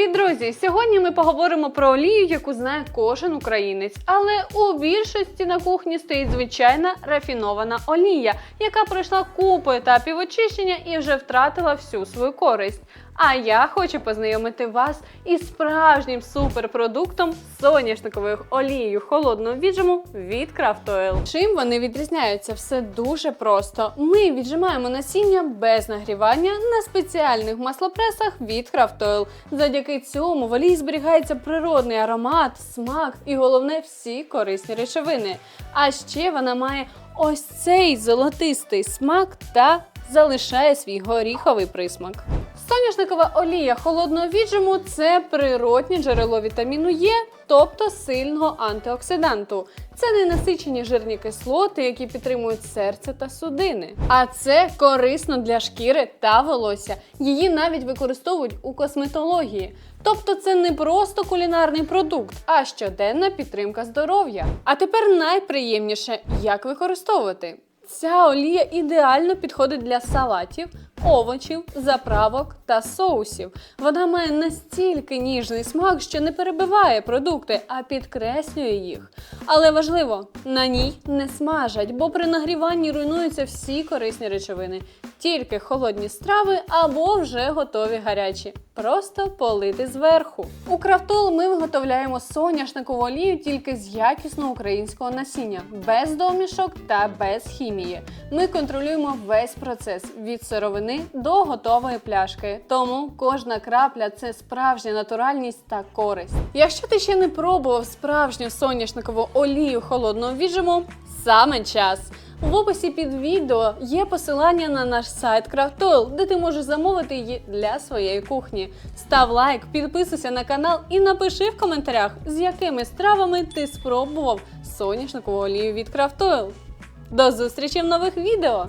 Привіт, друзі! Сьогодні ми поговоримо про олію, яку знає кожен українець. Але у більшості на кухні стоїть звичайна рафінована олія, яка пройшла купу етапів очищення і вже втратила всю свою користь. А я хочу познайомити вас із справжнім суперпродуктом соняшниковою олією холодного віджиму від Craft Oil. Чим вони відрізняються? Все дуже просто. Ми віджимаємо насіння без нагрівання на спеціальних маслопресах від Craft Oil. Завдяки цьому в олії зберігається природний аромат, смак і головне всі корисні речовини. А ще вона має ось цей золотистий смак та залишає свій горіховий присмак. Соняшникова олія холодного віджиму це природнє джерело вітаміну Е, тобто сильного антиоксиданту. Це ненасичені жирні кислоти, які підтримують серце та судини. А це корисно для шкіри та волосся. Її навіть використовують у косметології. Тобто це не просто кулінарний продукт, а щоденна підтримка здоров'я. А тепер найприємніше, як використовувати. Ця олія ідеально підходить для салатів, овочів, заправок та соусів. Вона має настільки ніжний смак, що не перебиває продукти, а підкреслює їх. Але важливо, на ній не смажать, бо при нагріванні руйнуються всі корисні речовини. Тільки холодні страви або вже готові гарячі. Просто полити зверху. У крафтол ми виготовляємо соняшникову олію тільки з якісного українського насіння, без домішок та без хімії. Ми контролюємо весь процес від сировини до готової пляшки. Тому кожна крапля це справжня натуральність та користь. Якщо ти ще не пробував справжню соняшникову олію холодного віджиму, саме час. В описі під відео є посилання на наш сайт Крафтойл, де ти можеш замовити її для своєї кухні. Став лайк, підписуйся на канал і напиши в коментарях, з якими стравами ти спробував соняшникову олію від Крафтойл. До зустрічі в нових відео!